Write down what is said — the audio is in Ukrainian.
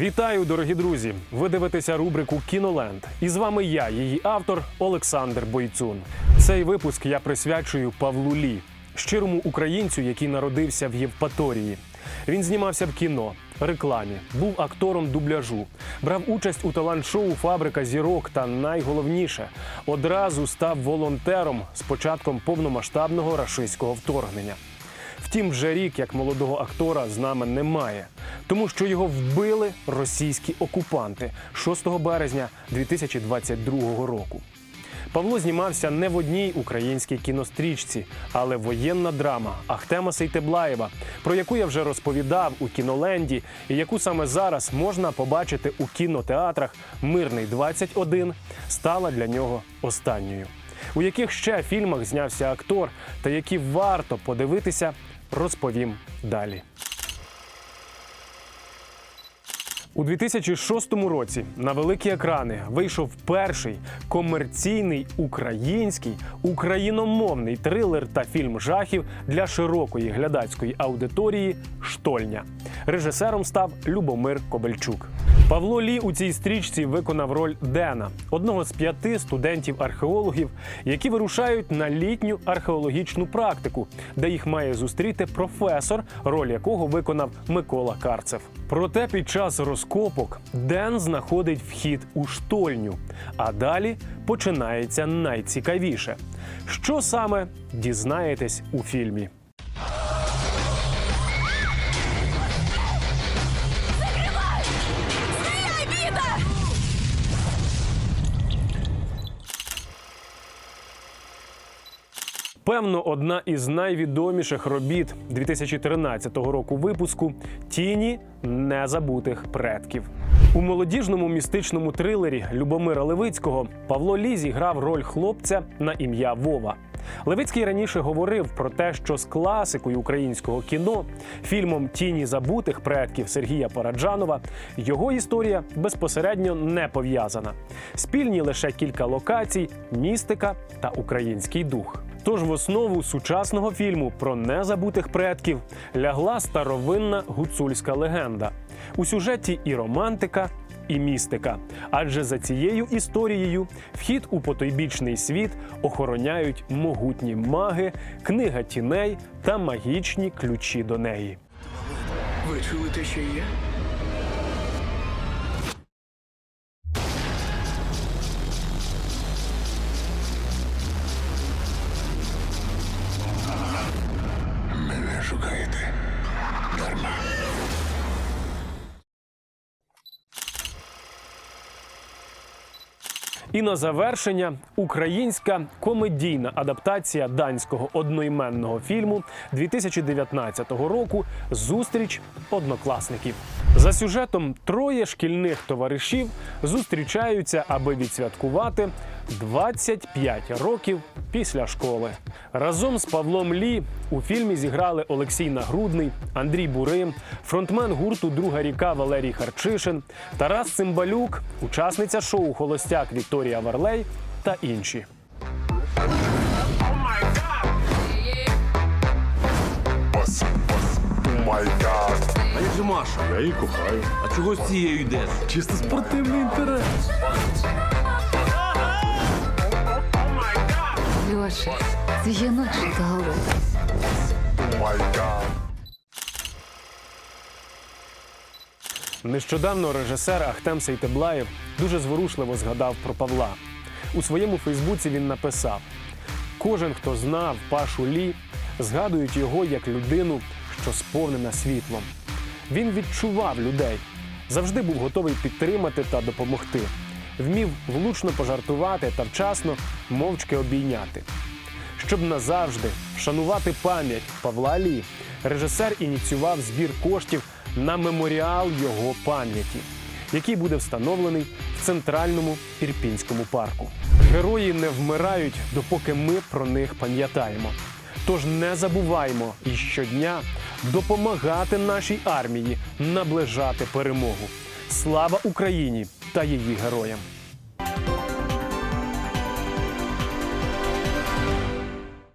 Вітаю, дорогі друзі! Ви дивитеся рубрику Кіноленд. І з вами я, її автор Олександр Бойцун. Цей випуск я присвячую Павлу Лі, щирому українцю, який народився в Євпаторії. Він знімався в кіно, рекламі, був актором дубляжу, брав участь у талант-шоу Фабрика зірок та найголовніше одразу став волонтером з початком повномасштабного рашистського вторгнення. Втім, вже рік як молодого актора з нами немає, тому що його вбили російські окупанти 6 березня 2022 року. Павло знімався не в одній українській кінострічці, але воєнна драма Ахтема Сейтеблаєва, про яку я вже розповідав у кіноленді, і яку саме зараз можна побачити у кінотеатрах Мирний 21 стала для нього останньою. У яких ще фільмах знявся актор та які варто подивитися, розповім далі. У 2006 році на великі екрани вийшов перший комерційний український україномовний трилер та фільм жахів для широкої глядацької аудиторії Штольня. Режисером став Любомир Кобельчук. Павло Лі у цій стрічці виконав роль Дена, одного з п'яти студентів-археологів, які вирушають на літню археологічну практику, де їх має зустріти професор, роль якого виконав Микола Карцев. Проте під час розкопок Ден знаходить вхід у штольню, а далі починається найцікавіше. Що саме дізнаєтесь у фільмі? Певно, одна із найвідоміших робіт 2013 року випуску Тіні незабутих предків. У молодіжному містичному трилері Любомира Левицького Павло Лі зіграв роль хлопця на ім'я Вова. Левицький раніше говорив про те, що з класикою українського кіно, фільмом Тіні забутих предків Сергія Параджанова, його історія безпосередньо не пов'язана. Спільні лише кілька локацій, містика та український дух. Тож в основу сучасного фільму про незабутих предків лягла старовинна гуцульська легенда. У сюжеті і романтика, і містика. Адже за цією історією вхід у потойбічний світ охороняють могутні маги, книга тіней та магічні ключі до неї. Ви чули те, що є? І на завершення українська комедійна адаптація данського одноіменного фільму 2019 року Зустріч однокласників. За сюжетом троє шкільних товаришів зустрічаються, аби відсвяткувати 25 років після школи. Разом з Павлом Лі у фільмі зіграли Олексій Нагрудний, Андрій Бурим, фронтмен гурту Друга ріка Валерій Харчишин, Тарас Цимбалюк, учасниця шоу Холостяк Вікторія Варлей та інші. Бос, бос, май гад. А як же Маша? Я її кохаю. А чого з цією йдеш? Чисто спортивний інтерес. Жіночий туалет. Нещодавно режисер Ахтем Сейтеблаєв дуже зворушливо згадав про Павла. У своєму Фейсбуці він написав: кожен, хто знав Пашу Лі, згадують його як людину, що сповнена світлом. Він відчував людей, завжди був готовий підтримати та допомогти. Вмів влучно пожартувати та вчасно мовчки обійняти. Щоб назавжди вшанувати пам'ять Павла Лі, режисер ініціював збір коштів на меморіал його пам'яті, який буде встановлений в центральному Ірпінському парку. Герої не вмирають, допоки ми про них пам'ятаємо. Тож не забуваймо і щодня допомагати нашій армії наближати перемогу. Слава Україні та її героям!